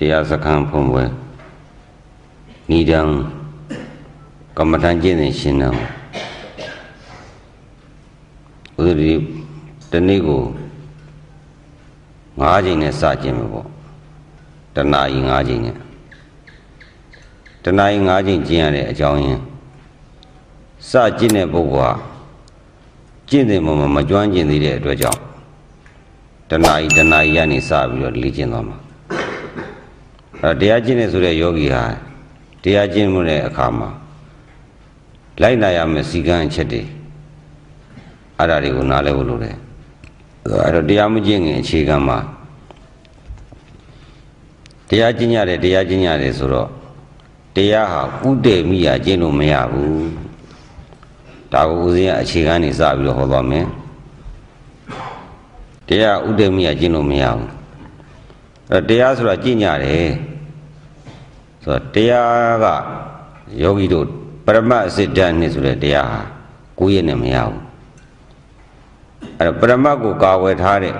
တရားစခန်းဖွင့်ပွဲဤတံကမ္မထံကျင့်နေရှင်နာဥဒတိတနေ့ကို၅ချိန်နဲ့စကျင့်မယ်ပေါ့တနာရီ၅ချိန်နဲ့တနာရီ၅ချိန်ကျင့်ရတဲ့အကြောင်းရင်းစကျင့်တဲ့ပုဂ္ဂိုလ်ဟာကျင့်တဲ့ပုံမှာမကျွမ်းကျင်သေးတဲ့အတွက်ကြောင့်တနာရီတနာရီရနေစပြီးတော့လေ့ကျင့်သွားမှာအဲ တရားကျင့်နေဆိုတဲ့ယောဂီဟာတရားကျင့်မှုတဲ့အခါမှာလိုက်နာရမယ့်စီကံအချက်တွေအဲ့ဒါတွေကိုနားလည်ဖို့လိုတယ်အဲ့တော့တရားမကျင့်ခင်အခြေခံမှာတရားကျင့်ရတယ်တရားကျင့်ရတယ်ဆိုတော့တရားဟာဥတည်မိရကျင့်လို့မရဘူးဒါကိုဦးဇင်းကအခြေခံနေစပြီးတော့ဟောသွားမယ်တရားဥတည်မိရကျင့်လို့မရဘူးအဲ့တရားဆိုတာကျင့်ကြတယ်ဆို တော့တရားကယောဂီတို့ပရမတ်အစစ်တန်းနဲ့ဆိုတဲ့တရားဟာကိုယ့်ရဲ့နဲ့မရဘူးအဲ့တော့ပရမတ်ကိုကာဝယ်ထားတဲ့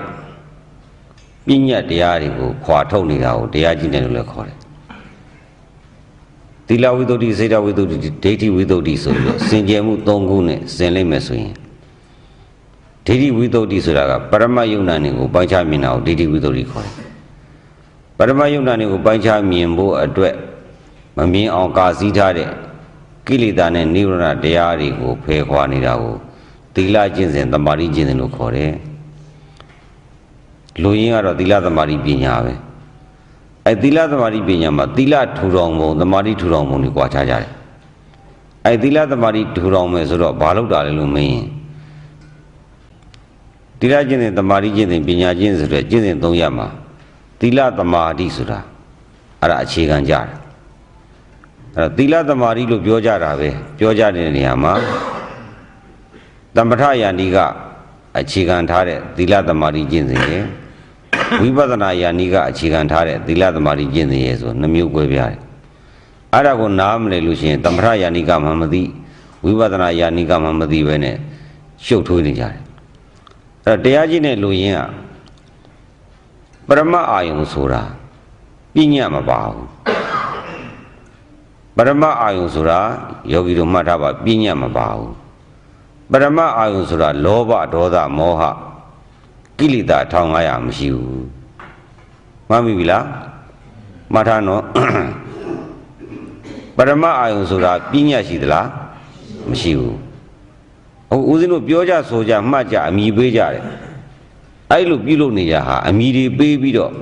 ပညာတရားတွေကိုခွာထုတ်နေတာကိုတရားကျင့်တယ်လို့လည်းခေါ်တယ်သီလဝိသုဒ္ဓိစေတဝိသုဒ္ဓိဒိဋ္ဌိဝိသုဒ္ဓိဆိုပြီးတော့စင်ကြယ်မှု၃ခုနဲ့စင်လိုက်မယ်ဆိုရင်ဒိဋ္ဌိဝိသုဒ္ဓိဆိုတာကပရမတ်ယုံနာနေကိုပိုင်းခြားမြင်တာကိုဒိဋ္ဌိဝိသုဒ္ဓိခေါ်တယ်ပရမတ်ယုံနာနေကိုပိုင်းခြားမြင်ဖို့အတွက် မမြင်အောင်ကာစည်းထားတဲ့ကိလေသာနဲ့နိဝရဏတရားတွေကိုဖယ်ခွာနေတာကိုသီလကျင့်စဉ်တမာတိကျင့်စဉ်လို့ခေါ်တယ်လူရင်းကတော့သီလသမာဓိပညာပဲအဲသီလသမာဓိပညာမှာသီလထူထောင်ပုံသမာဓိထူထောင်ပုံတွေကြွားခြားကြတယ်အဲသီလသမာဓိထူထောင်မယ်ဆိုတော့ဘာလို့တာလဲလို့မင်းရင်သီလကျင့်စဉ်သမာဓိကျင့်စဉ်ပညာကျင့်စဉ်ဆိုတဲ့ကျင့်စဉ်၃ရပ်မှာသီလသမာဓိဆိုတာအဲ့ဒါအခြေခံကြတယ် အဲ့တော့သီလသမာဓိလို့ပြောကြတာပဲပြောကြတဲ့နေရာမှာသမထယာနိကအခြေခံထားတဲ့သီလသမာဓိကျင့်စဉ်ရယ်ဝိပဿနာယာနိကအခြေခံထားတဲ့သီလသမာဓိကျင့်စဉ်ရယ်ဆိုနှမျိုး꿰ပြရတယ်အဲ့ဒါကိုနားမလည်လို့ရှိရင်သမထယာနိကမှမသိဝိပဿနာယာနိကမှမသိပဲနဲ့ရှုပ်ထွေးနေကြတယ်အဲ့တော့တရားကျင့်တဲ့လူရင်းကပရမတ်အာယုံဆိုတာပညာမပါဘူး ပရမတ်အာယုံဆိုတာယောဂီတို့မှတ်ထားပါပညာမပါဘူးပရမတ်အာယုံဆိုတာလောဘဒေါသမောဟကိလေသာ1500မရှိဘူးမှတ်မိပြီလားမှတ်ထားနော်ပရမတ်အာယုံဆိုတာပညာရှိသလားမရှိဘူးဟုတ်ဦးဇင်းတို့ပြောကြဆိုကြမှတ်ကြအမိပေးကြတယ်အဲ့လိုပြုလုပ်နေကြဟာအမိတွေပေးပြီးတော့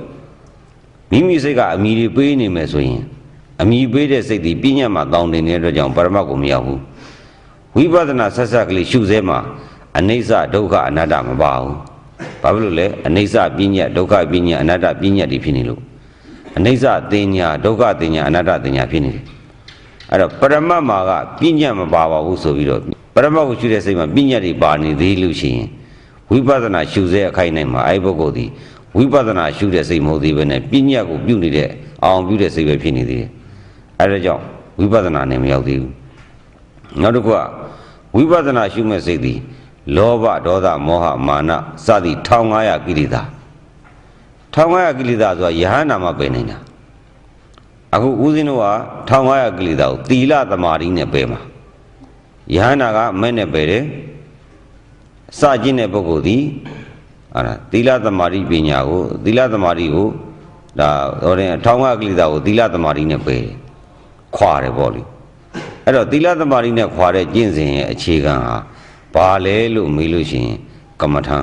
မိမိစိတ်ကအမိတွေပေးနေမယ်ဆိုရင် အမိပေးတဲ့စိတ်ဒီပညာမှာတောင်းတင်နေတဲ့အတွက်ကြောင့်ပရမတ်ကိုမရောက်ဘူးဝိပဿနာဆက်ဆက်ကလေးရှုစဲမှာအနိစ္စဒုက္ခအနတ္တမပါဘူးဘာဖြစ်လို့လဲအနိစ္စပညာဒုက္ခပညာအနတ္တပညာတွေဖြစ်နေလို့အနိစ္စတင်ညာဒုက္ခတင်ညာအနတ္တတင်ညာဖြစ်နေတယ်အဲ့တော့ပရမတ်မှာကပညာမပါပါဘူးဆိုပြီးတော့ပရမတ်ကိုရှုတဲ့စိတ်မှာပညာတွေပါနေသေးလို့ရှိရင်ဝိပဿနာရှုစေအခိုင်နိုင်မှာအဲ့ပုဂ္ဂိုလ်ဒီဝိပဿနာရှုတဲ့စိတ်မဟုတ်သေးပဲနဲ့ပညာကိုပြုနေတဲ့အောင်ပြုတဲ့စိတ်ပဲဖြစ်နေသေးတယ် အဲ့ဒါကြောင့်ဝိပဿနာနဲ့မရောက်သေးဘူးနောက်တစ်ခုကဝိပဿနာရှုမဲ့စိတ်သည်လောဘဒေါသမောဟမာနစသည်1500ကိလေသာ1500ကိလေသာဆိုတာယဟန္တာမှာပယ်နေတာအခုဦးဇင်းတို့က1500ကိလေသာကိုသီလသမာဓိနဲ့ပယ်မှာယဟန္တာကမဲ့နဲ့ပယ်တယ်စကျင့်တဲ့ပုဂ္ဂိုလ်သည်အဲ့ဒါသီလသမာဓိပညာကိုသီလသမာဓိကိုဒါဟောတဲ့1500ကိလေသာကိုသီလသမာဓိနဲ့ပယ်တယ် ခွာတယ်ပေါ့လေအဲ့တော့သီလသမာဓိနဲ့ခွာတဲ့ကျင့်စဉ်ရဲ့အခြေခံဟာဘာလဲလို့မေးလို့ရှိရင်ကမ္မထံ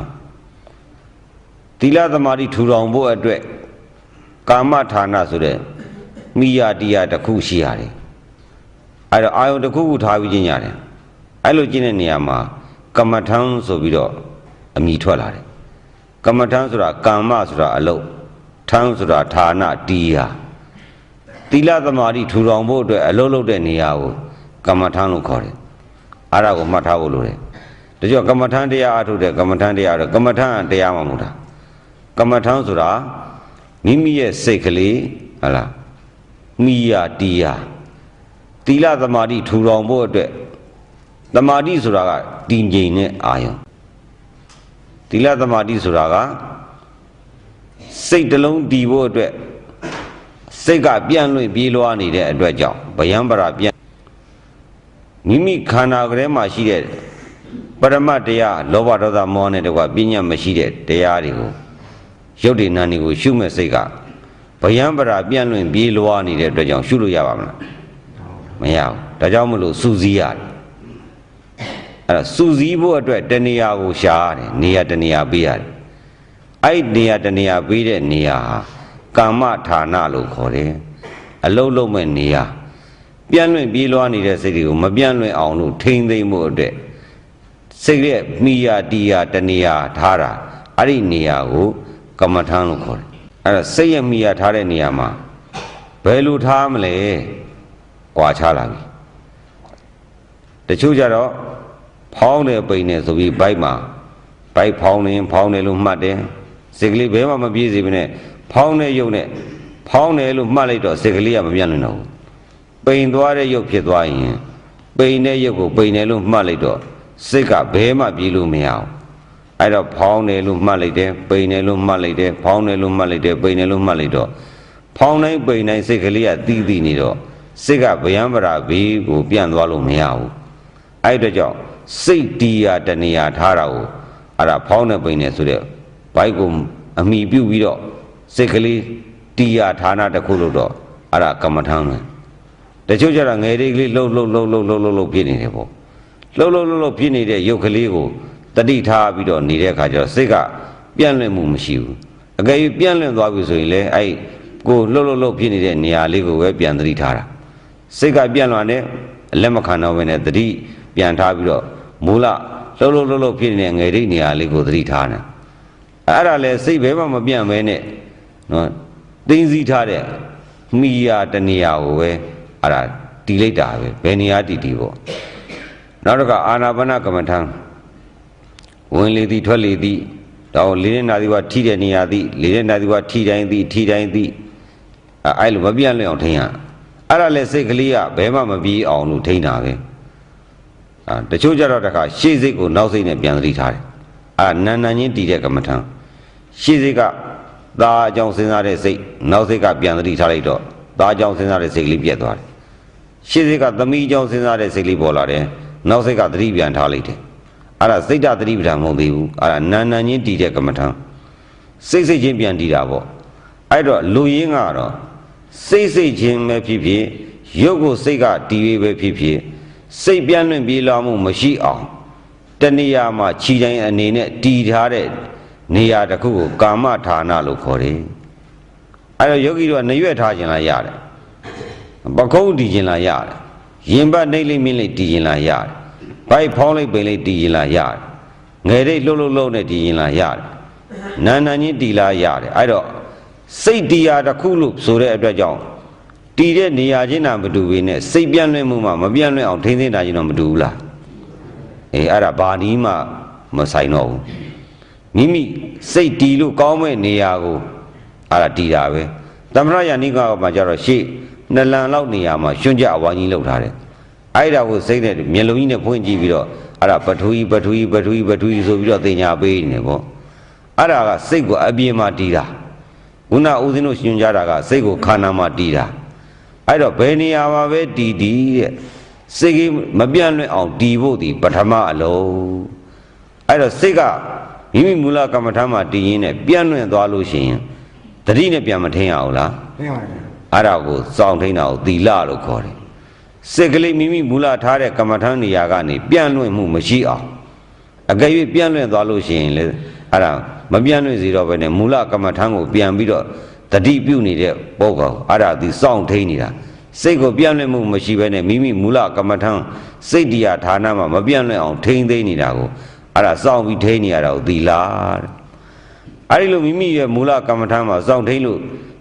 သီလသမာဓိထူထောင်ဖို့အတွက်ကာမဌာနဆိုတဲ့မိယာတရားတစ်ခုရှိရတယ်အဲ့တော့အာယုံတစ်ခုခုထားပြီးကျင့်ရတယ်အဲ့လိုကျင့်တဲ့နေရာမှာကမ္မထံဆိုပြီးတော့အမိထွက်လာတယ်ကမ္မထံဆိုတာကာမဆိုတာအလုတ်ထံဆိုတာဌာနတရား သီလသမာဓိထူထောင်ဖို့အတွက်အလုတ်လုတ်တဲ့နေရာကိုကမ္မထံလို့ခေါ်တယ်အဲ့ဒါကိုမှတ်ထားဖို့လိုတယ်ဒါကြောင့်ကမ္မထံတရားအထုတ်တဲ့ကမ္မထံတရားတော့ကမ္မထံတရားမှမဟုတ်တာကမ္မထံဆိုတာမိမိရဲ့စိတ်ကလေးဟလားမိယာတရားသီလသမာဓိထူထောင်ဖို့အတွက်သမာဓိဆိုတာကတည်ငြိမ်တဲ့အာယုံသီလသမာဓိဆိုတာကစိတ်တစ်လုံးတည်ဖို့အတွက် စိတ်ကပြန့်လွင့်ပြေးလွှားနေတဲ့အတွက်ကြောင့်ဗယံပရာပြန့်မိမိခန္ဓာကလေးမှာရှိတဲ့ပရမတ်တရားလောဘဒေါသမောဟနဲ့တကွပညာမရှိတဲ့တရားတွေကိုရုပ်တည်နာနေကိုရှုမဲ့စိတ်ကဗယံပရာပြန့်လွင့်ပြေးလွှားနေတဲ့အတွက်ကြောင့်ရှုလို့ရပါမလားမရဘူးဒါကြောင့်မလို့စူးစီးရတယ်အဲ့ဒါစူးစီးဖို့အတွက်တဏှာကိုရှာရတယ်နေရာတဏှာပေးရတယ်အဲ့ဒီနေရာတဏှာပေးတဲ့နေရာဟာ ကာမဌာနလို့ခေါ်တယ်အလုံးလုံးမဲ့နေရာပြန့်လွင့်ပြေးလွှားနေတဲ့စိတ်တွေကိုမပြန့်လွင့်အောင်လို့ထိမ့်သိမ့်မှုအတွက်စိတ်ရဲ့မိယာတီယာတဏှာထားတာအဲ့ဒီနေရာကိုကမ္မထံလို့ခေါ်တယ်အဲ့ဒါစိတ်ရဲ့မိယာထားတဲ့နေရာမှာဘယ်လိုထားမလဲကွာခြားလာပြီတချို့ကြတော့ဖောင်းတယ်ပိန်တယ်ဆိုပြီးဘိုက်မှာဘိုက်ဖောင်းနေဖောင်းတယ်လို့မှတ်တယ်စိတ်ကလေးဘယ်မှမပြေးစေဘဲနဲ့ ဖောင်းတဲ့ရုပ်နဲ့ဖောင်းတယ်လို့မှတ်လိုက်တော့စိတ်ကလေးကမပြတ်နိုင်တော့ဘူးပိန်သွားတဲ့ရုပ်ဖြစ်သွားရင်ပိန်တဲ့ရုပ်ကိုပိန်တယ်လို့မှတ်လိုက်တော့စိတ်ကဘယ်မှပြေးလို့မရအောင်အဲ့တော့ဖောင်းတယ်လို့မှတ်လိုက်တယ်ပိန်တယ်လို့မှတ်လိုက်တယ်ဖောင်းတယ်လို့မှတ်လိုက်တယ်ပိန်တယ်လို့မှတ်လိုက်တော့ဖောင်းတိုင်းပိန်တိုင်းစိတ်ကလေးကတီးတီးနေတော့စိတ်ကဗျံပရာဘေးကိုပြန့်သွားလို့မရဘူးအဲ့အတွက်ကြောင့်စိတ်တီးရတဏှာထားတာကိုအဲ့ဒါဖောင်းနေပိန်နေဆိုတဲ့ဘိုက်ကိုအမိပြုတ်ပြီးတော့ စိတ်ကလေးတီးရဌာနတစ်ခုလို့တော့အဲ့ဒါကမ္မထမ်းပဲတချို့ကျတော့ငယ်လေးကလေးလှုပ်လှုပ်လှုပ်လှုပ်လှုပ်လှုပ်လှုပ်ဖြစ်နေတယ်ပေါ့လှုပ်လှုပ်လှုပ်လှုပ်ဖြစ်နေတဲ့ရုပ်ကလေးကိုတတိထားပြီးတော့နေတဲ့အခါကျတော့စိတ်ကပြန့်လွင့်မှုမရှိဘူးအကယ်၍ပြန့်လွင့်သွားပြီဆိုရင်လေအဲ့ကိုလှုပ်လှုပ်လှုပ်ဖြစ်နေတဲ့နေရာလေးကိုပဲပြန်တတိထားတာစိတ်ကပြန့်လွန်တဲ့လက်မခံတော့ဘဲနဲ့တတိပြန်ထားပြီးတော့မူလလှုပ်လှုပ်လှုပ်လှုပ်ဖြစ်နေတဲ့ငယ်လေးနေရာလေးကိုတတိထားတယ်အဲ့ဒါလေစိတ်ဘဲမှမပြန့်ဘဲနဲ့ နော်သိသိထားတဲ့မိယာတနေရာကိုပဲအဲ့ဒါတီလိုက်တာပဲဘယ်နေရာတီတီပေါ့နောက်တစ်ခါအာနာပါနကမ္မထံဝင်လေသည်ထွက်လေသည်တော့လေးနဲ့နာသည်ကထိတဲ့နေရာသည်လေးနဲ့နာသည်ကထိတိုင်းသည်ထိတိုင်းသည်အဲ့လိုမပြန့်လျအောင်ထိန်းရအဲ့ဒါလဲစိတ်ကလေးကဘယ်မှမပြီးအောင်လို့ထိန်းတာပဲအာတချို့ကြတော့တခါရှေ့စိတ်ကိုနောက်စိတ်နဲ့ပြန်သတိထားတယ်အာနန္နချင်းတည်တဲ့ကမ္မထံရှေ့စိတ်က သားအကြောင်းစဉ်းစားတဲ့စိတ်နောက်စိတ်ကပြန်သတိထားလိုက်တော့သားအကြောင်းစဉ်းစားတဲ့စိတ်ကလေးပြတ်သွားတယ်ရှေ့စိတ်ကသမီးအကြောင်းစဉ်းစားတဲ့စိတ်လေးပေါ်လာတယ်နောက်စိတ်ကသတိပြန်ထားလိုက်တယ်အဲ့ဒါစိတ်တသတိပဋ္ဌာန်မဟုတ်သေးဘူးအဲ့ဒါနာနာချင်းတည်တဲ့ကမ္မထံစိတ်စိတ်ချင်းပြန်တည်တာပေါ့အဲ့တော့လူရင်းကတော့စိတ်စိတ်ချင်းပဲဖြစ်ဖြစ်ရုပ်ကိုစိတ်ကတည်၍ပဲဖြစ်ဖြစ်စိတ်ပြန့်လွင့်ပြေးလာမှုမရှိအောင်တဏှာမှာခြိတိုင်းအနေနဲ့တည်ထားတဲ့ နေရာတစ်ခုကိုကာမဌာနလို့ခေါ်တယ်အဲ့တော့ယောဂီတို့ကနှရွက်ထားခြင်းလားရတယ်ပကုံးတည်ခြင်းလားရတယ်ရင်ပတ်နှိမ့်လိမ့်မြင့်လိမ့်တည်ခြင်းလားရတယ်ဘိုက်ဖောင်းလိုက်ပိန်လိုက်တည်ရင်လားရတယ်ငယ်ရိတ်လှုပ်လှုပ်လှုပ်နဲ့တည်ရင်လားရတယ်နာနာချင်းတည်လားရတယ်အဲ့တော့စိတ်တရားတစ်ခုလို့ဆိုတဲ့အတွက်ကြောင့်တည်တဲ့နေရာချင်းတာမတူဘဲနဲ့စိတ်ပြန့်လွင့်မှုမှမပြန့်လွင့်အောင်ထိန်းသိမ်းတာချင်းတော့မတူဘူးလားအေးအဲ့ဒါဘာနီးမှမဆိုင်တော့ဘူး မိမိစိတ်တည်လို့ကောင်းမဲ့နေရာကိုအဲ့ဒါတည်တာပဲသမထယာနိကမှာကျတော့ရှေ့နှစ်လန်လောက်နေရာမှာရွှွန့်ကြအဝိုင်းကြီးလောက်ထားတယ်အဲ့ဒါကိုစိတ်နဲ့မျက်လုံးကြီးနဲ့ဖွင့်ကြည့်ပြီးတော့အဲ့ဒါပထူကြီးပထူကြီးပထူကြီးပထူကြီးဆိုပြီးတော့တင်ညာပေးနေပေါ့အဲ့ဒါကစိတ်ကိုအပြင်းမှတီးတာခုနဦးဇင်းတို့ရှင်ကြတာကစိတ်ကိုခန္ဓာမှတီးတာအဲ့တော့ဘယ်နေရာမှာပဲတီးတီးတဲ့စိတ်ကြီးမပြန့်လွင့်အောင်တီးဖို့ဒီပထမအလုံးအဲ့တော့စိတ်က မိမိမူလကမ္မထာမှာတည်ရင်းနဲ့ပြန့်လွင့်သွားလို့ရှိရင်တတိနဲ့ပြန်မထင်းရအောင်လားသိပါမယ်အဲ့ဒါကိုစောင့်ထိန်တာကိုသီလလို့ခေါ်တယ်စိတ်ကလေးမိမိမူလထားတဲ့ကမ္မထမ်းနေရာကနေပြန့်လွင့်မှုမရှိအောင်အကယ်၍ပြန့်လွင့်သွားလို့ရှိရင်လေအဲ့ဒါမပြန့်လွင့်စေတော့ဘဲနဲ့မူလကမ္မထမ်းကိုပြန်ပြီးတော့တတိပြုနေတဲ့ပုဂ္ဂိုလ်အဲ့ဒါဒီစောင့်ထိန်နေတာစိတ်ကိုပြန့်လွင့်မှုမရှိဘဲနဲ့မိမိမူလကမ္မထမ်းစိတ်တရားဌာနမှာမပြန့်လွင့်အောင်ထိန်းသိမ်းနေတာကို အဲ့ဒါစောင့်ပြီးထိန်းနေရတာကိုသီလတဲ့အဲ့ဒီလိုမိမိရဲ့မူလကမ္မထာမှာစောင့်ထိန်လို့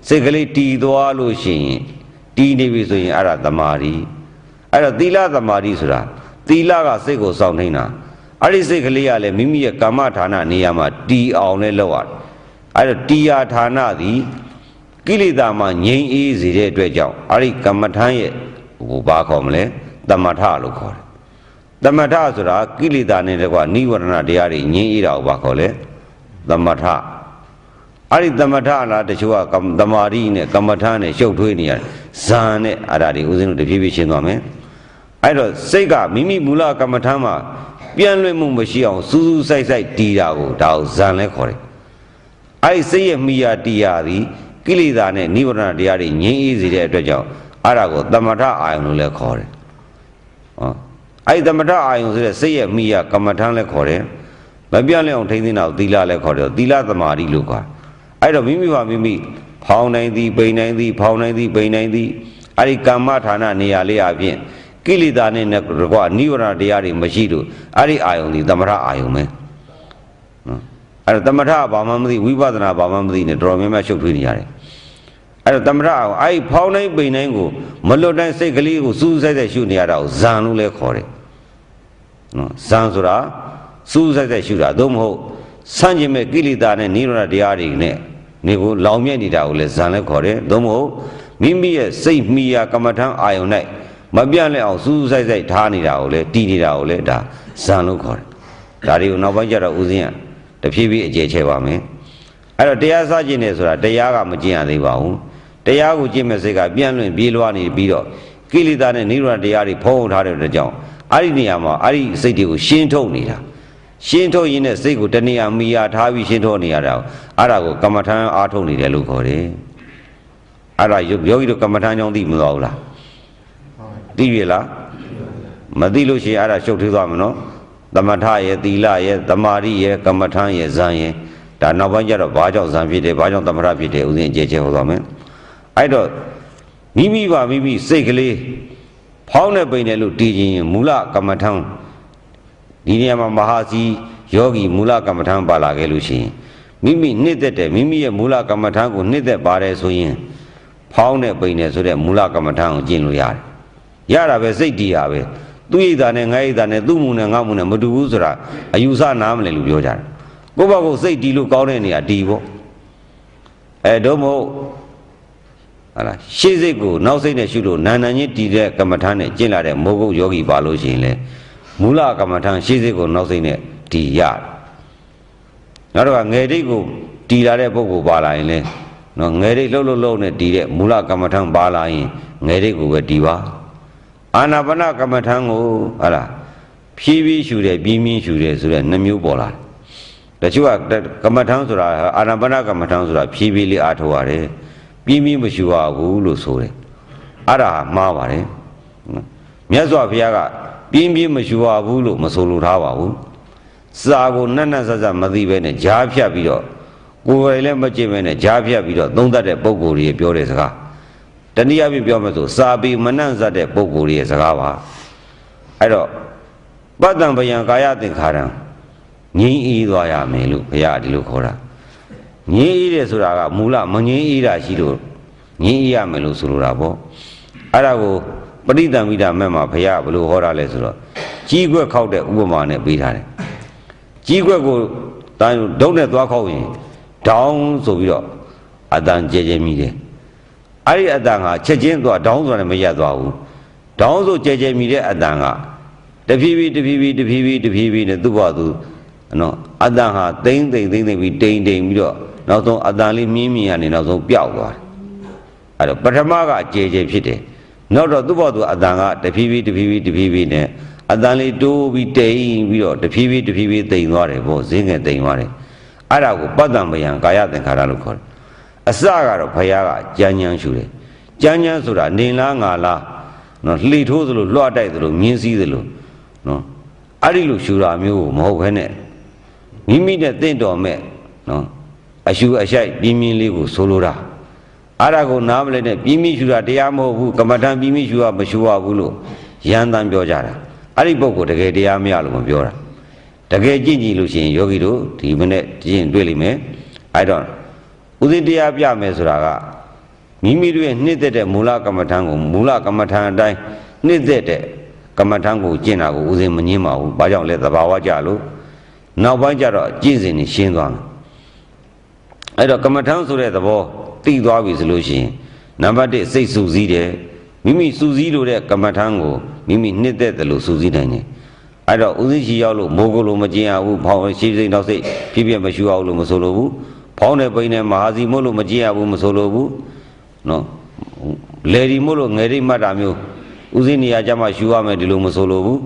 စိတ်ကလေးတည်သွားလို့ရှိရင်တည်နေပြီဆိုရင်အဲ့ဒါသမာဓိအဲ့တော့သီလသမာဓိဆိုတာသီလကစိတ်ကိုစောင့်ထိန်တာအဲ့ဒီစိတ်ကလေးကလည်းမိမိရဲ့ကာမဌာနနေရာမှာတည်အောင်လဲလုပ်ရတယ်အဲ့တော့တရားဌာနသည်ကိလေသာမှာငြိမ်းအေးစေတဲ့အတွက်ကြောင့်အဲ့ဒီကမ္မထာရဲ့ဟိုဘာခေါ်မလဲသမထလို့ခေါ်တယ် သမထဆိုတာကိလေသာနဲ့တကွာနိဝရဏတရားတွေငြိမ်းအေးတာကိုဘာခေါ်လဲသမထအဲ့ဒီသမထလားတချို့ကကမ္မသမာဓိနဲ့ကမ္မထာနဲ့ရှုပ်ထွေးနေရတယ်ဇာန်နဲ့အဲ့ဒါတွေဦးဇင်းတို့တဖြည်းဖြည်းရှင်းသွားမယ်အဲ့တော့စိတ်ကမိမိမူလကမ္မထာမှာပြန့်လွင့်မှုမရှိအောင်စူးစူးဆိုင်ဆိုင်တီးတာကိုဒါကိုဇာန်လဲခေါ်တယ်အဲ့ဒီစိတ်ရဲ့မိယာတီးရသည်ကိလေသာနဲ့နိဗ္ဗာန်တရားတွေငြိမ်းအေးစေတဲ့အတွက်ကြောင့်အဲ့ဒါကိုသမထအာယုံလို့လည်းခေါ်တယ်ဟော အဲ့ဒီသမထအာယုံဆိုတဲ့စိတ်ရဲ့မိယာကမ္မထာလည်းခေါ်တယ်မပြန့်လျောင်ထိန်းသိမ်းတာကိုသီလလည်းခေါ်တယ်သီလသမာဓိလို့ခေါ်တယ်အဲ့တော့မိမိပါမိမိဖောင်းနိုင်သည်ပိန်နိုင်သည်ဖောင်းနိုင်သည်ပိန်နိုင်သည်အဲ့ဒီကမ္မဌာနနေရာလေးအပြင်ကိလေသာနဲ့ကွာနိဝရဏတရားတွေမရှိလို့အဲ့ဒီအာယုန်ဒီသမထအာယုန်ပဲနော်အဲ့တော့သမထဘာမှမသိဝိပဿနာဘာမှမသိနဲ့တော်တော်များများရှုပ်ထွေးနေရတယ် အဲ့တော့သမထအာယုန်အဲ့ဒီဖောင်းနိုင်ပိန်နိုင်ကိုမလွတ်တိုင်းစိတ်ကလေးကိုစူးစိုက်စိုက်ရှုနေရတာကိုဇန်လို့လည်းခေါ်တယ်နော်ဇန်ဆိုတာစူးစိုက်စိုက်ရှုတာသို့မဟုတ်ဆန့်ကျင်မဲ့ကိလေသာနဲ့နိရောဓတရားတွေနဲ့နေကိုလောင်မြဲနေတာကိုလည်းဇန်လည်းခေါ်တယ်သို့မဟုတ်မိမိရဲ့စိတ်မိယာကမ္မထံအာယုန်၌မပြတ်လဲအောင်စူးစူးဆိုင်ဆိုင်ထားနေတာကိုလည်းတည်နေတာကိုလည်းဒါဇန်လို့ခေါ်တယ်ဒါတွေကိုနောက်ပိုင်းကျတော့ဦးဇင်းကတဖြည်းဖြည်းအကျယ်ချဲပါမယ်အဲ့တော့တရားစကျင့်နေဆိုတာတရားကမကျင့်ရသေးပါဘူး တရားကိုကျင့်မဲ့စိတ်ကပြန့်လွင့်ပြေးလွှားနေပြီးတော့ကိလေသာနဲ့နိရောဓတရားတွေဖုံးထားတဲ့အတွက်ကြောင့်အဲ့ဒီနေရာမှာအဲ့ဒီစိတ်တွေကိုရှင်းထုတ်နေတာရှင်းထုတ်ရင်းနဲ့စိတ်ကိုတဏှာမိယာထားပြီးရှင်းထုတ်နေရတာအဲ့ဒါကိုကမ္မထံအားထုတ်နေတယ်လို့ခေါ်တယ်အဲ့ဒါယောဂီတို့ကမ္မထံကြောင့်သိမသွားဘူးလားသိပြီလားမသိလို့ရှိရင်အဲ့ဒါရှုပ်ထွေးသွားမှာနော်သမထရဲ့သီလရဲ့သမာဓိရဲ့ကမ္မထံရဲ့ဇံရဲ့ဒါနောက်ပိုင်းကျတော့ဘာကြောင့်ဇံဖြစ်တယ်ဘာကြောင့်သမထဖြစ်တယ်ဥစဉ်အကျယ်ကျယ်ဟောသွားမယ် အဲ့တော့မိမိပါမိမိစိတ်ကလေးဖောင်းနေပိန်တယ်လို့တည်ခြင်းမူလကမ္မထံဒီနေရာမှာမဟာစီယောဂီမူလကမ္မထံပါလာခဲ့လို့ရှိရင်မိမိနှစ်သက်တယ်မိမိရဲ့မူလကမ္မထံကိုနှစ်သက်ပါတယ်ဆိုရင်ဖောင်းနေပိန်တယ်ဆိုတဲ့မူလကမ္မထံကိုကျင့်လို့ရတယ်ရတာပဲစိတ်တည်ရပဲသူ့ဣဒာနဲ့ငါဣဒာနဲ့သူ့မူနဲ့ငါမူနဲ့မတူဘူးဆိုတာအယူဆနားမလဲလို့ပြောကြတယ်ကိုယ့်ဘက်ကိုစိတ်တည်လို့ကောင်းတဲ့နေရာတည်ပေါ့အဲတော့မ ဟုတ်ဟာလားရှေ့စိတ်ကိုနောက်စိတ်နဲ့ရှုလို့နာနာချင်းတည်တဲ့ကမ္မထာနဲ့ကျင့်လာတဲ့မိုးကုတ်ယောဂီပါလို့ရှိရင်လေမူလကမ္မထာရှေ့စိတ်ကိုနောက်စိတ်နဲ့တည်ရတယ်နောက်တော့ငယ်တိတ်ကိုတည်လာတဲ့ပုဂ္ဂိုလ်ပါလာရင်လေနော်ငယ်တိတ်လှုပ်လှုပ်လှုပ်နဲ့တည်တဲ့မူလကမ္မထာပါလာရင်ငယ်တိတ်ကိုပဲတည်ပါအာနာပါနကမ္မထာကိုဟာလားဖြည်းဖြည်းရှုတယ်ပြင်းပြင်းရှုတယ်ဆိုတဲ့နှမျိုးပေါ်လာတယ်တချို့ကကမ္မထာဆိုတာအာနာပါနကမ္မထာဆိုတာဖြည်းဖြည်းလေးအားထုတ်ရတယ် ပြင်းပြင်းမရှူရဘူးလို့ဆိုတယ်အဲ့ဒါမှားပါတယ်မြတ်စွာဘုရားကပြင်းပြင်းမရှူရဘူးလို့မဆိုလိုထားပါဘူးစာကိုနတ်နတ်ဆဆမသိပဲနဲ့ကြားဖြတ်ပြီးတော့ကိုယ်တိုင်လည်းမကြည့်ပဲနဲ့ကြားဖြတ်ပြီးတော့သုံးသတ်တဲ့ပုံကိုယ်ကြီးပြောတဲ့စကားတနည်းအားဖြင့်ပြောမယ်ဆိုစာပေမနှံ့စပ်တဲ့ပုံကိုယ်ကြီးရဲ့စကားပါအဲ့တော့ပတ္တံဗယံကာယသင်္ခါရံငြိမ်းအေးသွားရမယ်လို့ဘုရားဒီလိုခေါ်တာ ငြိမ်းအေးတယ်ဆိုတာကမူလမငြိမ်းအေးတာရှိလို့ငြိမ်းအေးရမယ်လို့ဆိုလိုတာပေါ့အဲ့ဒါကိုပရိသံမိတာမဲ့မှာဘုရားဘယ်လိုဟောတာလဲဆိုတော့ကြီးခွက်ခောက်တဲ့ဥပမာနဲ့ပေးထားတယ်ကြီးခွက်ကိုတန်းဒုတ်နဲ့သွားခောက်ရင်ဒေါင်းဆိုပြီးတော့အတန်ကြဲကြဲမိတယ်အဲ့ဒီအတန်ကချက်ချင်းသွားဒေါင်းဆိုတာနဲ့မရက်သွားဘူးဒေါင်းဆိုကြဲကြဲမိတဲ့အတန်ကတဖြည်းဖြည်းတဖြည်းဖြည်းတဖြည်းဖြည်းတဖြည်းဖြည်းနဲ့သူ့ဘာသူနော်အတန်ဟာတိမ့်တိမ့်တိမ့်တိမ့်ပြီးတိမ်တိမ်ပြီးတော့ နောက်ဆုံးအတန်လေးမြင်းမြင်ရနေနောက်ဆုံးပျောက်သွားတယ်အဲ့တော့ပထမကကြဲကြဲဖြစ်တယ်နောက်တော့သူ့ဘာသူအတန်ကတဖြည်းဖြည်းတဖြည်းဖြည်းတဖြည်းဖြည်းနဲ့အတန်လေးတိုးပြီးတိမ်ပြီးတော့တဖြည်းဖြည်းတဖြည်းဖြည်းတိမ်သွားတယ်ပေါ့ဈေးငယ်တိမ်သွားတယ်အဲ့ဒါကိုပတ္တံဗယံကာယသင်္ခါရလို့ခေါ်တယ်အစကတော့ဘုရားကကြမ်းကြမ်းရှူတယ်ကြမ်းကြမ်းဆိုတာနေလားငါလားနော်လှေထိုးသလိုလွှတ်တိုက်သလိုမြင်းစည်းသလိုနော်အဲ့ဒီလိုရှူတာမျိုးကိုမဟုတ်ဘဲနဲ့မိမိနဲ့တင့်တော်မဲ့နော် အရှူအရှိုက်ပြင်းပြင်းလေးကိုဆိုလိုတာအဲ့ဒါကိုနားမလဲနဲ့ပြင်းပြင်းရှူတာတရားမဟုတ်ဘူးကမ္မထံပြင်းပြင်းရှူတာမရှူရဘူးလို့ရန်တမ်းပြောကြတာအဲ့ဒီပုဂ္ဂိုလ်တကယ်တရားမရလို့မပြောတာတကယ်ကြည့်ကြည့်လို့ရှိရင်ယောဂီတို့ဒီမနေ့ကြည့်ရင်တွေ့လိမ့်မယ်အဲ့တော့ဥသိတရားပြမယ်ဆိုတာကမိမိတို့ရဲ့နှစ်သက်တဲ့မူလကမ္မထံကိုမူလကမ္မထံအတိုင်းနှစ်သက်တဲ့ကမ္မထံကိုကျင့်တာကိုဥစဉ်မငင်းပါဘူး။ဘာကြောင့်လဲသဘာဝကြလို့နောက်ပိုင်းကျတော့ကျင့်စဉ်နေရှင်းသွားမယ်။ အဲ့တော့ကမ္မထံဆိုတဲ့သဘောသိသွားပြီဆိုလို့ရှိရင်နံပါတ်1စိတ်စူးစီးတယ်မိမိစူးစီးလို့တဲ့ကမ္မထံကိုမိမိနှစ်သက်တယ်လို့စူးစီးနိုင်တယ်။အဲ့တော့ဥစဉ်ရှိရောက်လို့မိုးကိုလိုမကျင်ရဘူးဖောင်းရှိစိတ်နောက်စိတ်ပြည့်ပြည့်မရှူအောင်လို့မဆိုလိုဘူးဖောင်းတဲ့ပိန်နဲ့မဟာစီမို့လို့မကြည့်ရဘူးမဆိုလို့ဘူးနော်လေဒီမို့လို့ငယ်ရိမှတ်တာမျိုးဥစဉ်နေရာကြမှာရှူရမယ်ဒီလိုမဆိုလို့ဘူး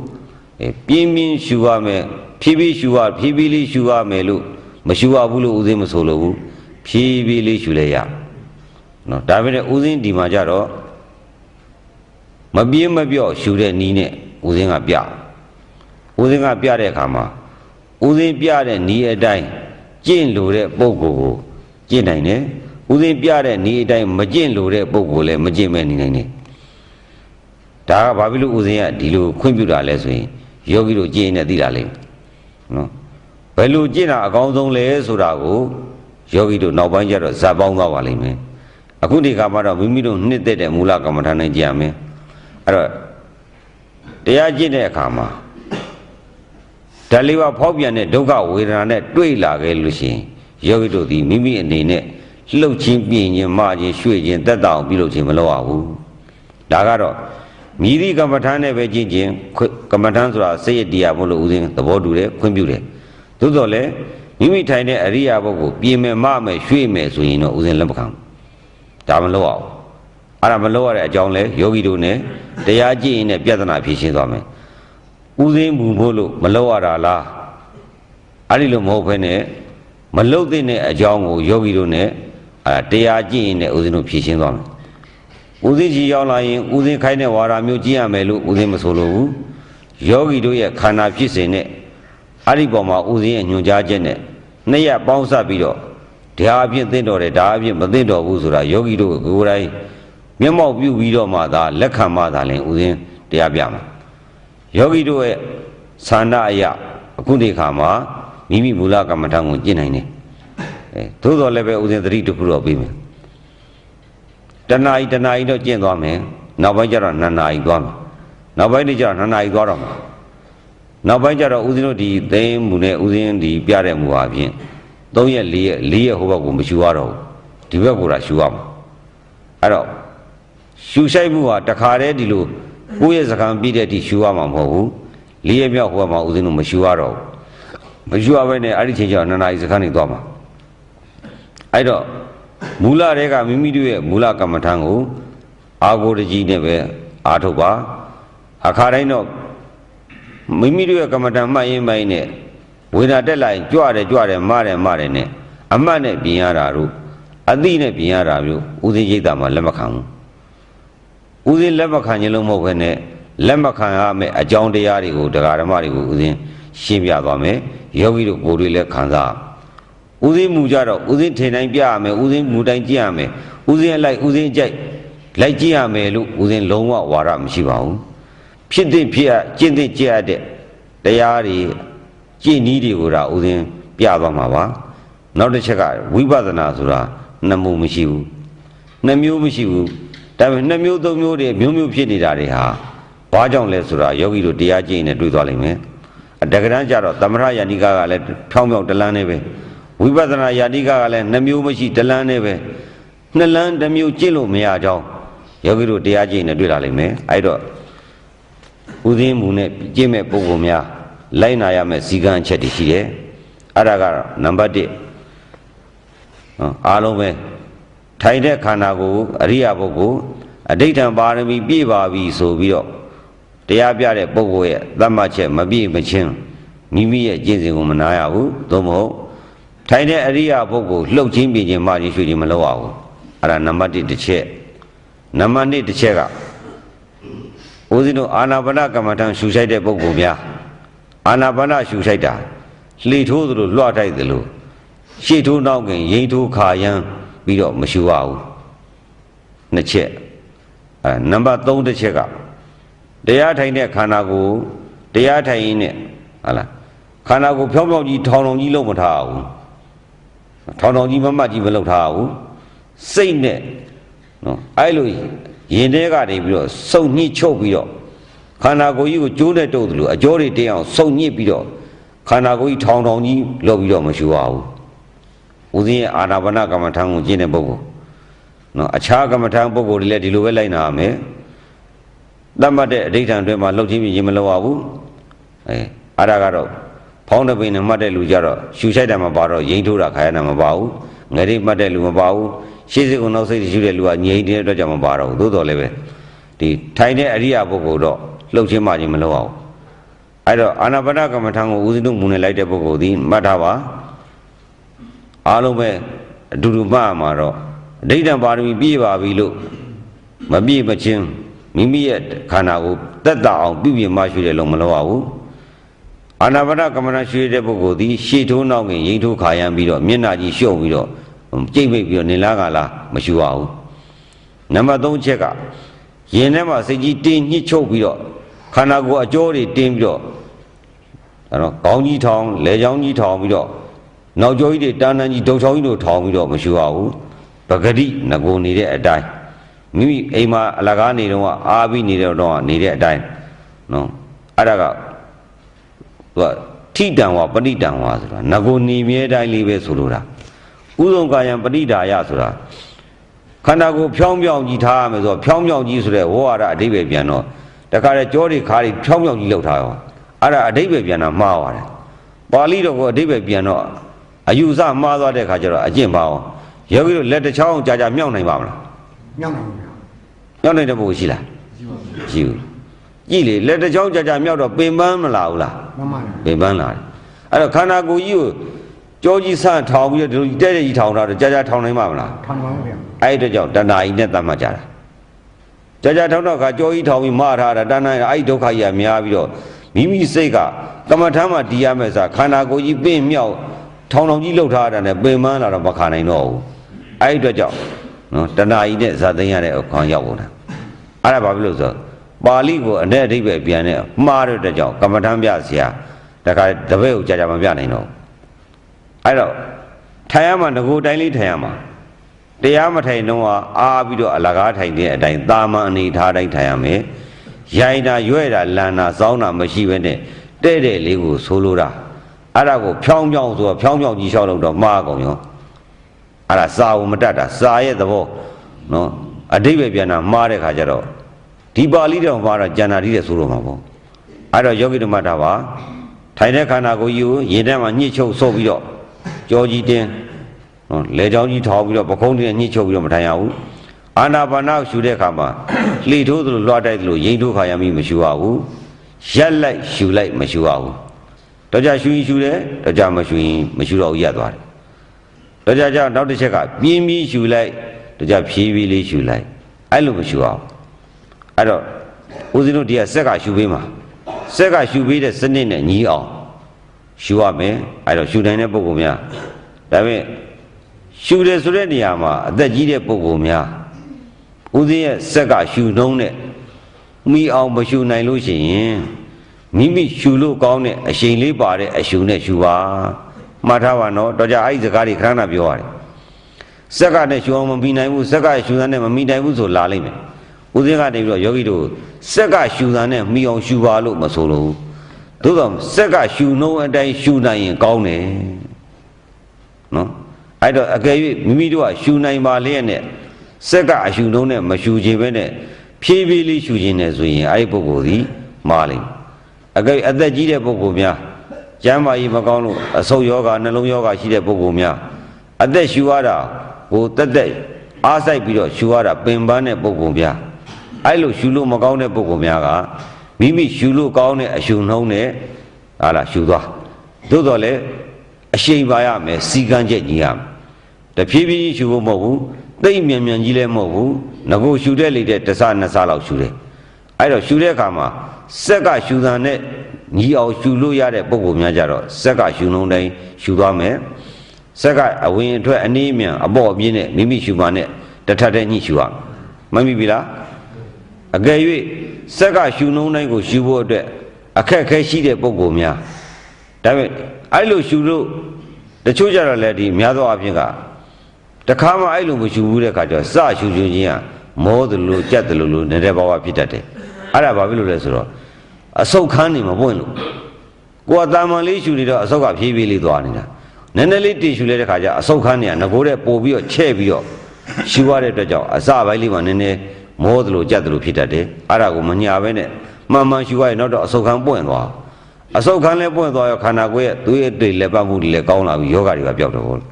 အဲပြင်းပြင်းရှူရမယ်ဖြည်းဖြည်းရှူရဖြည်းဖြည်းလေးရှူရမယ်လို့မရှူရဘူးလို့ဥစဉ်မဆိုလို့ဘူး ဖြည်းဖြည်းလေးရှူလဲရနော်ဒါပေမဲ့ဥစဉ်ဒီမှာကြတော့မပြင်းမပြော့ရှူတဲ့နီးနဲ့ဥစဉ်ကပြဥစဉ်ကပြတဲ့အခါမှာဥစဉ်ပြတဲ့နီးအတိုင်းကျင့်လို့တဲ့ပုံကိုယ်ကိုကျင့်နိုင်တယ်ဥစဉ်ပြတဲ့နီးအတိုင်းမကျင့်လို့တဲ့ပုံကိုယ်လည်းမကျင့်မဲ့နေနိုင်တယ်ဒါကဘာဖြစ်လို့ဥစဉ်ကဒီလိုခွင့်ပြုတာလဲဆိုရင်ယောဂီတို့ကျင့်နေသိတာလေနော်ဘယ်လိုကျင့်တာအကောင်းဆုံးလဲဆိုတာကို ယောဂီတို့နောက်ပိုင်းကျတော့ဇာပေါင်းသွားပါလိမ့်မယ်အခုဒီကမှတော့မိမိတို့နှစ်သက်တဲ့မူလကမ္မထာနဲ့ကြည်ရမယ်အဲ့တော့တရားကျင့်တဲ့အခါမှာဓာတ်လေးပါးဖောက်ပြန်တဲ့ဒုက္ခဝေဒနာနဲ့တွေ့လာခဲ့လို့ရှိရင်ယောဂီတို့ဒီမိမိအနေနဲ့လှုပ်ချင်းပြင်းခြင်းမခြင်းရွှေ့ခြင်းတက်တောင်ပြုလုပ်ခြင်းမလုပ်ရဘူးဒါကတော့မြည်သည့်ကမ္မထာနဲ့ပဲကျင့်ခြင်းခွကမ္မထာဆိုတာစိတ်ရတရားမလို့ဦးစဉ်သဘောတူတယ်ခွင့်ပြုတယ်သို့တော်လည်း မိမိထိုင်တဲ့အရိယာဘုတ်ကိုပြင်မယ်မမယ်ရွှေ့မယ်ဆိုရင်တော့ဦးစဉ်လက်မခံဘူးဒါမလုပ်အောင်အဲ့ဒါမလုပ်ရတဲ့အကြောင်းလဲယောဂီတို့ ਨੇ တရားကြည့်ရင်လည်းပြဿနာဖြေရှင်းသွားမယ်ဦးစင်းမူဖို့လို့မလုပ်ရတာလားအဲ့ဒီလိုမဟုတ်ဘဲနဲ့မလုပ်တဲ့အကြောင်းကိုယောဂီတို့ ਨੇ အဲ့တရားကြည့်ရင်လည်းဦးစင်းတို့ဖြေရှင်းသွားမယ်ဦးစင်းကြီးရောက်လာရင်ဦးစင်းခိုင်းတဲ့ဝါဒမျိုးကြည့်ရမယ်လို့ဦးစင်းမဆိုလိုဘူးယောဂီတို့ရဲ့ခန္ဓာဖြစ်စဉ်နဲ့အဲ့ဒီပေါ်မှာဦးစင်းရဲ့ညွှန်ကြားချက်နဲ့ နှစ်ရက်ပေါင်းစပ်ပြီးတော့ဒါအဖြစ်သိတော်တယ်ဒါအဖြစ်မသိတော်ဘူးဆိုတာယောဂီတို့ကိုယ်တိုင်မျက်မှောက်ပြုပြီးတော့မှသာလက်ခံမှသာလင်ဦးစင်းတရားပြမှာယောဂီတို့ရဲ့သန္တာအယအခုဒီခါမှာမိမိမူလကမ္မထံကိုကျင့်နိုင်တယ်အဲသို့တော်လည်းပဲဦးစင်းသတိတစ်ခုတော့ပြီးမယ်တဏှာဤတဏှာဤတော့ကျင့်သွားမယ်နောက်ပိုင်းကျတော့နှစ်နာရီသွားမယ်နောက်ပိုင်းကျတော့နှစ်နာရီသွားတော့မယ် နောက်ပိုင်းကျတော့ဦးဇင်းတို့ဒီသိမ်းမှုနဲ့ဦးဇင်းဒီပြတဲ့မူဟာဖြင့်3ရက်4ရက်4ရက်ဟိုဘက်ကိုမရှူရတော့ဘူးဒီဘက်ကိုသာရှူရမှာအဲ့တော့ရှူဆိုင်မှုဟာတခါတည်းဒီလိုကိုယ့်ရဲ့စကံပြည့်တဲ့အထိရှူရမှာမဟုတ်ဘူး4ရက်မြောက်ဟိုဘက်မှာဦးဇင်းတို့မရှူရတော့ဘူးမရှူရဘဲနဲ့အဲ့ဒီချိန်ကျတော့နှစ်နာရီစကံနေသွားမှာအဲ့တော့မူလတဲကမိမိတို့ရဲ့မူလကမ္မထံကိုအာကိုတကြီးနဲ့ပဲအားထုတ်ပါအခါတိုင်းတော့ မိမိတို့ရဲ့ကမ္မထံမှတ်ရင်ပိုင်းနဲ့ဝေဒနာတက်လာရင်ကြွတယ်ကြွတယ်မတယ်မတယ်နဲ့အမှတ်နဲ့ပြင်ရတာတို့အသိနဲ့ပြင်ရတာမျိုးဥသိရိတ်တာမှာလက်မခံဘူးဥသိလက်မခံခြင်းလို့မဟုတ်ဘဲနဲ့လက်မခံရမယ့်အကြောင်းတရားတွေကိုတရားဓမ္မတွေကိုဥသိရှင်းပြသွားမယ်ယောဂီတို့ကိုယ်တွေလည်းခံစားဥသိမူကြတော့ဥသိထင်တိုင်းပြရမယ်ဥသိမူတိုင်းကြည့်ရမယ်ဥသိအလိုက်ဥသိကြိုက်လိုက်ကြည့်ရမယ်လို့ဥသိလုံးဝဝါဒမရှိပါဘူး ဖြစ်တဲ့ဖြစ်အကျင့်တဲ့ကြည့်ရတဲ့တရားတွေကြည်နည်းတွေကိုဒါဥစဉ်ပြသွားမှာပါနောက်တစ်ချက်ကဝိပဿနာဆိုတာနှစ်မျိုးမရှိဘူးနှစ်မျိုးမရှိဘူးဒါပေမဲ့နှစ်မျိုးသုံးမျိုးတွေမျိုးမျိုးဖြစ်နေတာတွေဟာဘာကြောင့်လဲဆိုတာယောဂီတို့တရားကျင့်နေတွေ့သွားလိမ့်မယ်အတက္ကရန်ကြတော့သမထယာနိကကလည်းဖြောင်းဖြောင်းတလန်းနေပဲဝိပဿနာယာနိကကလည်းနှစ်မျိုးမရှိတလန်းနေပဲနှစ်လန်းတစ်မျိုးကျင့်လို့မရကြောင်းယောဂီတို့တရားကျင့်နေတွေ့လာလိမ့်မယ်အဲ့တော့ ဥသိမှုနဲ့ကျင့်မဲ့ပုဂ္ဂိုလ်များလိုက်နာရမယ့်ဇီကံအချက်တွေရှိတယ်အဲ့ဒါကတော့နံပါတ်1နော်အားလုံးပဲထိုင်တဲ့ခန္ဓာကိုယ်အရိယာပုဂ္ဂိုလ်အဋိဋ္ဌံပါရမီပြည့်ပါပြီဆိုပြီးတော့တရားပြတဲ့ပုဂ္ဂိုလ်ရဲ့သတ်မှတ်ချက်မပြည့်မချင်းမိမိရဲ့ကျင့်စဉ်ကိုမနာရဘူးသို့မဟုတ်ထိုင်တဲ့အရိယာပုဂ္ဂိုလ်လှုပ်ချင်းပြင်းချင်းမချင်းရွှေချင်းမလုပ်ရဘူးအဲ့ဒါနံပါတ်1တစ်ချက်နံပါတ်2တစ်ချက်က ဦးဇင်းတို့အာနာပါနကမ္မထံရှူဆိုင်တဲ့ပုဂ္ဂိုလ်များအာနာပါနရှူဆိုင်တာလှေထိုးသလိုလွှတ်ထိုက်သလိုရှေ့ထိုးနောက်ခင်ရိမ့်ထိုးခါရမ်းပြီးတော့မရှူရဘူးနှစ်ချက်အဲနံပါတ်3တစ်ချက်ကတရားထိုင်တဲ့ခန္ဓာကိုယ်တရားထိုင်ရင်းနဲ့ဟာလားခန္ဓာကိုယ်ဖြောင်းဖြောင်းကြီးထောင်ထောင်ကြီးလုံးမထားဘူးထောင်ထောင်ကြီးမမတ်ကြီးမလုပ်ထားဘူးစိတ်နဲ့နော်အဲ့လို ရင်ထဲကနေပြီးတော့စုံညှိချုပ်ပြီးတော့ခန္ဓာကိုယ်ကြီးကိုကျိုးနဲ့တုပ်သလိုအကြောတွေတင်းအောင်စုံညစ်ပြီးတော့ခန္ဓာကိုယ်ကြီးထောင်ထောင်ကြီးလုပ်ပြီးတော့မရှူရဘူးဦးဇင်းရဲ့အာနာပါနကမ္မထံကိုကျင့်တဲ့ပုဂ္ဂိုလ်နော်အခြားကမ္မထံပုဂ္ဂိုလ်တွေလည်းဒီလိုပဲလိုက်နာရမယ်တတ်မှတ်တဲ့အဋိဋ္ဌံအတွင်းမှာလှုပ်ချင်းပြင်းမလုပ်ရဘူးအဲအဲ့ဒါကတော့ဖောင်းတဲ့ပင်နဲ့မှတ်တဲ့လူကြတော့ရှူဆိုင်တယ်မှာပါတော့ရိမ့်ထိုးတာခါရတာမပါဘူး ငရိမှတ်တဲ့လူမပါဘူးရှေ့စိတ်ကိုနောက်စိတ်ရှိတဲ့လူကငြိမ်နေတဲ့အတွက်ကြောင့်မပါတော့ဘူးသို့တော်လည်းပဲဒီထိုင်တဲ့အရိယာပုဂ္ဂိုလ်တော့လှုပ်ချင်းမှချင်းမလုပ်အောင်အဲ့တော့အာနာပါနကမ္မထံကိုဦးဇင်းတို့မူနေလိုက်တဲ့ပုဂ္ဂိုလ်ဒီမှတ်ထားပါအားလုံးပဲအတူတူမှတ်ရမှာတော့အဋိဌံပါရမီပြည့်ပါပြီလို့မပြည့်မချင်းမိမိရဲ့ခန္ဓာကိုတက်တာအောင်ပြုပြင်မှရှိတယ်လို့မလုပ်ရဘူး အာနာပါနကမ္မထံရှိတဲ့ပုဂ္ဂိုလ်ဒီရှေ့ထိုးနောက်ခင်ရင်ထိုးခါရမ်းပြီးတော့မျက်နှာကြီးရှုပ်ပြီးတော့ကြိတ်မိတ်ပြီးတော့နေလားကလားမရှိပါဘူးနံပါတ်3ချက်ကရင်ထဲမှာစိတ်ကြီးတင်းညှစ်ချုပ်ပြီးတော့ခန္ဓာကိုယ်အကျောတွေတင်းပြီးတော့အဲ့တော့ခေါင်းကြီးထောင်လဲချောင်းကြီးထောင်ပြီးတော့နောက်ကျောကြီးတွေတာနန်ကြီးဒုတ်ချောင်းကြီးတို့ထောင်ပြီးတော့မရှိပါဘူးပဂတိငကိုနေတဲ့အတိုင်းမိမိအိမ်မှာအလကားနေတော့အာပြီးနေတော့တော့နေတဲ့အတိုင်းနော်အဲ့ဒါက သူကထိတံဝပဏိတံဝဆိုတာငကိုနေမြဲတိုင်းလေးပဲဆိုလိုတာဥဒုံကာယံပဏိဒါယဆိုတာခန္ဓာကိုယ်ဖြောင်းဖြောင်းကြီးထားရမယ်ဆိုတော့ဖြောင်းဖြောင်းကြီးဆိုတဲ့ဝေါ်ရအဓိပ္ပာယ်ပြန်တော့တခါတည်းကြောတွေခါတွေဖြောင်းဖြောင်းကြီးလောက်ထားရောအဲ့ဒါအဓိပ္ပာယ်ပြန်တာမှားပါတယ်ပါဠိတော်ကအဓိပ္ပာယ်ပြန်တော့အယူဆမှားသွားတဲ့ခါကျတော့အကျင့်ပါအောင်ယောဂီတို့လက်တစ်ချောင်းကြာကြာမြောက်နိုင်ပါမလားမြောက်နိုင်ဘူးဗျာမြောက်နိုင်တဲ့ပုဂ္ဂိုလ်ရှိလားရှိဘူးကြည့်လေလက်တစ်ချောင်းကြာကြာမြောက်တော့ပင်ပန်းမလာဘူးလား မမလားပင်ပန်းလာတယ်အဲ့တော့ခန္ဓာကိုယ်ကြီးကိုကြောကြီးဆန့်ထောင်ပြီးတော့ဒီလိုတဲ့တဲ့ကြီးထောင်ထားတော့ကြာကြာထောင်နိုင်ပါမလားထောင်ပါဦးဗျာအဲ့ဒီအတွက်ကြောင့်တဏှာကြီးနဲ့တတ်မှတ်ကြတာကြာကြာထောင်တော့ခါကြောကြီးထောင်ပြီးမထားတာတဏှာကြီးအဲ့ဒီဒုက္ခကြီးကများပြီးတော့မိမိစိတ်ကကမ္မထမ်းမှတီးရမယ်ဆိုတာခန္ဓာကိုယ်ကြီးပင့်မြောက်ထောင်ထောင်ကြီးလှုပ်ထားတာနဲ့ပင်ပန်းလာတော့မခါနိုင်တော့ဘူးအဲ့ဒီအတွက်ကြောင့်နော်တဏှာကြီးနဲ့ဇာသိမ်းရတဲ့အခါရောက်ကုန်တာအဲ့ဒါဘာဖြစ်လို့ဆိုတော့ ပါဠိကိုအ내အဓိပ္ပာယ်ပြန်တဲ့မှားတဲ့အတွက်ကြောင့်ကမ္မထမ်းပြဆရာတခါတပည့်ကိုကြာကြာမပြနိုင်တော့ဘူးအဲ့တော့ထိုင်ရမှာငကိုတိုင်းလေးထိုင်ရမှာတရားမထိုင်တော့အာပြီးတော့အလကားထိုင်တဲ့အတိုင်းတာမန်အနေထားတိုင်းထိုင်ရမယ်။ရိုင်တာရွဲ့တာလန်တာစောင်းတာမရှိဘဲနဲ့တဲ့တဲ့လေးကိုဆိုလိုတာအဲ့ဒါကိုဖြောင်းဖြောင်းဆိုတော့ဖြောင်းဖြောင်းကြီးလျှောက်လို့တော့မှားကုန်ရောအဲ့ဒါစာဝမတတ်တာစာရဲ့သဘောနော်အတိတ်ပဲပြန်တာမှားတဲ့ခါကျတော့ ဒီပါဠိတော်မှာတော့ကျန်တာတိတဲ့ဆိုလိုမှာပေါ့အဲ့တော့ယောဂိတမတာပါထိုင်တဲ့ခန္ဓာကိုယ်ကြီးကိုရင်ထဲမှာညှစ်ချုပ်ဆုပ်ပြီးတော့ကြောကြီးတင်းနော်လေချောင်းကြီးထောင်ပြီးတော့ပခုံးတွေနဲ့ညှစ်ချုပ်ပြီးတော့မထိုင်ရဘူးအာနာပါနာရှူတဲ့အခါမှာလှေထိုးသလိုလွှတ်တိုက်သလိုရိမ့်ထိုးခါရမိမရှူရဘူးရက်လိုက်ရှူလိုက်မရှူရဘူးတော့ကြရှူရင်ရှူတယ်တော့ကြမရှူရင်မရှူတော့ဘူးရက်သွားတယ်တော့ကြကြနောက်တစ်ချက်ကပြင်းပြီးရှူလိုက်တော့ကြဖြည်းဖြည်းလေးရှူလိုက်အဲ့လိုမရှူအောင် အဲ့တော့ဦးဇင်းတို့ဒီကဆက်ကရှူပေးမှာဆက်ကရှူပေးတဲ့စနစ်နဲ့ညီအောင်ရှူရမယ်အဲ့တော့ရှူနိုင်တဲ့ပုံကောင်များဒါပေမဲ့ရှူတယ်ဆိုတဲ့နေရာမှာအသက်ကြီးတဲ့ပုဂ္ဂိုလ်များဦးဇင်းရဲ့စက်ကရှူနှုံးနဲ့မိအောင်မရှူနိုင်လို့ရှိရင်မိမိရှူလို့ကောင်းတဲ့အရှိန်လေးပါတဲ့အရှူနဲ့ရှူပါမှားထားပါနော်တော့ကြအဲ့ဒီစကားတွေခဏခဏပြောရတယ်စက်ကနဲ့ရှူအောင်မမိနိုင်ဘူးစက်ကရှူတာနဲ့မမိနိုင်ဘူးဆိုလာလိမ့်မယ် ဦးဇင်းကနေပြီးတော့ယောဂီတို့စက်ကရှူတာနဲ့မိအောင်ရှူပါလို့မဆိုလို့သို့တော့စက်ကရှူနှုံးအတိုင်းရှူနိုင်ရင်ကောင်းတယ်နော်အဲ့တော့အကယ်၍မိမိတို့ကရှူနိုင်ပါလျက်နဲ့စက်ကအရှူနှုံးနဲ့မရှူချင်ပဲနဲ့ဖြည်းဖြည်းလေးရှူခြင်းနဲ့ဆိုရင်အဲ့ဒီပုဂ္ဂိုလ်ဒီမာလိမ့်မယ်အကယ်၍အသက်ကြီးတဲ့ပုဂ္ဂိုလ်များကျမ်းမာရေးမကောင်းလို့အဆုတ်ယောဂနှလုံးယောဂရှိတဲ့ပုဂ္ဂိုလ်များအသက်ရှူရတာကိုတက်တက်အားဆိုင်ပြီးတော့ရှူရတာပင်ပန်းတဲ့ပုဂ္ဂိုလ်များ အဲ့လိုရှူလို့မကောင်းတဲ့ပုဂ္ဂိုလ်များကမိမိရှူလို့ကောင်းတဲ့အရှူနှုံးနဲ့ဟာလားရှူသွားသို့တော်လည်းအရှိန်ပါရမယ်စီကံချက်ကြီးရမယ်တဖြည်းဖြည်းရှူဖို့မဟုတ်ဘူးသိမ့်မြန်မြန်ကြီးလည်းမဟုတ်ဘူးငကိုရှူတဲ့လေတဲ့တစ်စနှစ်စလောက်ရှူတယ်အဲ့တော့ရှူတဲ့အခါမှာစက်ကရှူတာနဲ့ညီအောင်ရှူလို့ရတဲ့ပုံပုံများကြတော့စက်ကရှူလုံးတိုင်းရှူသွားမယ်စက်ကအဝင်အထွက်အနည်းမြန်အပေါ့အပြင်းနဲ့မိမိရှူပါနဲ့တထပ်တဲ့ညှိရှူရမယ်မမိပြီလား အကယ်၍စက်ကရှူလုံးတိုင်းကိုရှူဖို့အတွက်အခက်အခဲရှိတဲ့ပုံပုံများဒါပေမဲ့အဲ့လိုရှူလို့တချို့ကြတော့လည်းဒီများသောအားဖြင့်ကတခါမှအဲ့လိုမရှူဘူးတဲ့ခါကျတော့စရှူရှူချင်းကမောတယ်လို့ကြက်တယ်လို့လို့နေတဲ့ဘဝဖြစ်တတ်တယ်အဲ့ဒါဘာဖြစ်လို့လဲဆိုတော့အဆုတ်ခန်းနေမပွင့်လို့ကိုယ်ကတာမန်လေးရှူနေတော့အဆုတ်ကဖြည်းဖြည်းလေးသွားနေတာနည်းနည်းလေးတင်ရှူလိုက်တဲ့ခါကျအဆုတ်ခန်းနေကငကိုတဲ့ပို့ပြီးတော့ချဲ့ပြီးတော့ရှူရတဲ့အတွက်ကြောင့်အစပိုင်းလေးမှာနည်းနည်း မောတယ်လို့ကြက်တယ်လို့ဖြစ်တတ်တယ်အဲ့ဒါကိုမညာပဲနဲ့မှန်မှန်ရှူရရင်တော့အဆုတ်ခန်းပွင့်သွားအဆုတ်ခန်းလည်းပွင့်သွားရောခန္ဓာကိုယ်ရဲ့သွေးအတွေ့လက်ပတ်မှုတွေလည်းကောင်းလာပြီးယောဂတွေကပျောက်တယ်ဟုတ်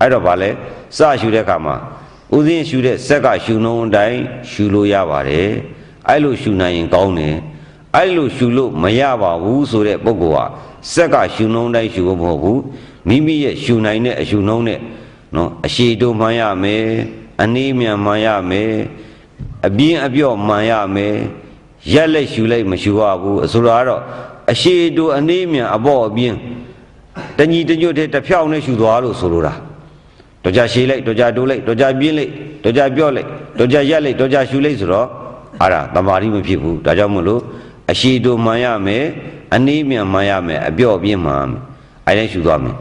အဲ့တော့ဗာလဲစရှူတဲ့အခါမှာဥစဉ်ရှူတဲ့ဆက်ကရှူနှုံးအတိုင်းရှူလို့ရပါတယ်အဲ့လိုရှူနိုင်ရင်ကောင်းတယ်အဲ့လိုရှူလို့မရပါဘူးဆိုတဲ့ပုဂ္ဂိုလ်ဟာဆက်ကရှူနှုံးတိုင်းရှူဖို့မဟုတ်ဘူးမိမိရဲ့ရှူနိုင်တဲ့အရှူနှုံးနဲ့နော်အရှိတို့မှန်ရမယ်အနည်းမြန်မှန်ရမယ် အပြင်းအပြော့မှန်ရမယ်ရက်လက်ရှူလိုက်မရှူရဘူးဆိုတော့ကတော့အရှိတို့အနည်းမြန်အပေါ့အပြင်းတညီတညွတ်တဲ့တစ်ဖြောင်းနဲ့ရှူသွားလို့ဆိုလိုတာတော့ကြရှည်လိုက်တော့ကြတိုးလိုက်တော့ကြပြင်းလိုက်တော့ကြပြော့လိုက်တော့ကြရက်လိုက်တော့ကြရှူလိုက်ဆိုတော့အဲ့ဒါတမာရီမဖြစ်ဘူးဒါကြောင့်မလို့အရှိတူမှန်ရမယ်အနည်းမြန်မှန်ရမယ်အပြော့ပြင်းမှန်ရမယ်အဲ့ဒါရှူသွားမယ်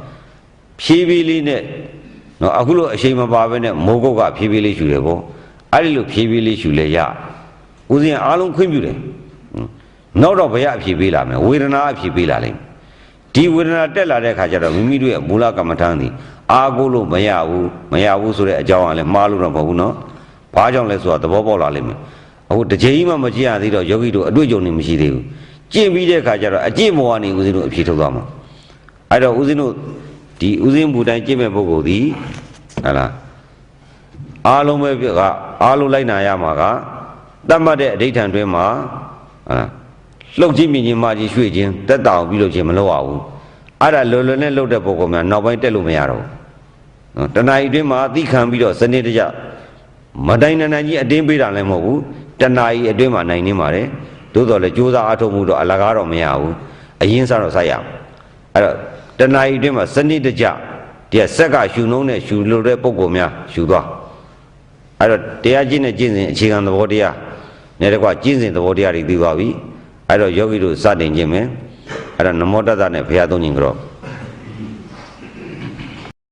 ဖြည်းဖြည်းလေးနဲ့နော်အခုလိုအရှိန်မပါဘဲနဲ့မိုးကုတ်ကဖြည်းဖြည်းလေးရှူတယ်ပေါ့ အဲ့ဒီလိုဖြည်းဖြည်းလေးရှူလဲရဦးဇင်းအားလုံးခွင့်ပြုတယ်ဟွန်းနောက်တော့ဘယ်ရအဖြေပေးလာမလဲဝေဒနာအဖြေပေးလာလိမ့်မယ်ဒီဝေဒနာတက်လာတဲ့ခါကျတော့မိမိတို့ရဲ့မူလကမ္မထံသည်အာကိုလို့မရဘူးမရဘူးဆိုတဲ့အကြောင်းအလည်းမှားလို့တော့မဟုတ်ဘူးနော်။ဘာကြောင့်လဲဆိုတာသဘောပေါက်လာလိမ့်မယ်။အခုတစ်ချိန်မှမကြည့်ရသေးတော့ယောဂီတို့အတွေ့အကြုံနေမရှိသေးဘူး။ကြည့်ပြီးတဲ့ခါကျတော့အကြည့်မောကနေဦးဇင်းတို့အဖြေထုတ်သွားမှာ။အဲ့တော့ဦးဇင်းတို့ဒီဦးဇင်းဘူတိုင်းကြည့်မဲ့ပုဂ္ဂိုလ်ဒီဟလား အားလုံးပဲပြကအားလုံးလိုက်နာရမှာကတတ်မှတ်တဲ့အဋိဋ္ဌံတွင်းမှာဟလားလှုပ်ချင်းမြင်ချင်းမာကြီးရွှေ့ချင်းတက်တောင်ပြီးလို့ချင်းမလုပ်ရဘူးအဲ့ဒါလွယ်လွယ်နဲ့လှုပ်တဲ့ပုံကောင်များနောက်ပိုင်းတက်လို့မရတော့ဘူးနော်တဏှာဤအတွင်းမှာသိခံပြီးတော့စနစ်တကျမတိုင်းနိုင်နိုင်ကြီးအတင်းပေးတာလည်းမဟုတ်ဘူးတဏှာဤအတွင်းမှာနိုင်နေပါတယ်သို့တော်လည်းကြိုးစားအားထုတ်မှုတော့အလကားတော့မရဘူးအရင်စားတော့စိုက်ရအောင်အဲ့တော့တဏှာဤအတွင်းမှာစနစ်တကျဒီကဆက်ကရှူနှုံးနဲ့ရှူလို့တဲ့ပုံကောင်များရှူသွား အဲ့တော့တရားကျင့်တဲ့ကျင့်စဉ်အခြေခံသဘောတရားနဲ့တကွကျင့်စဉ်သဘောတရားတွေသိသွားပြီအဲ့တော့ယောဂီတို့စတင်ခြင်းမယ်အဲ့တော့နမောတတ္တနဲ့ဘုရားသုံးခြင်းကြော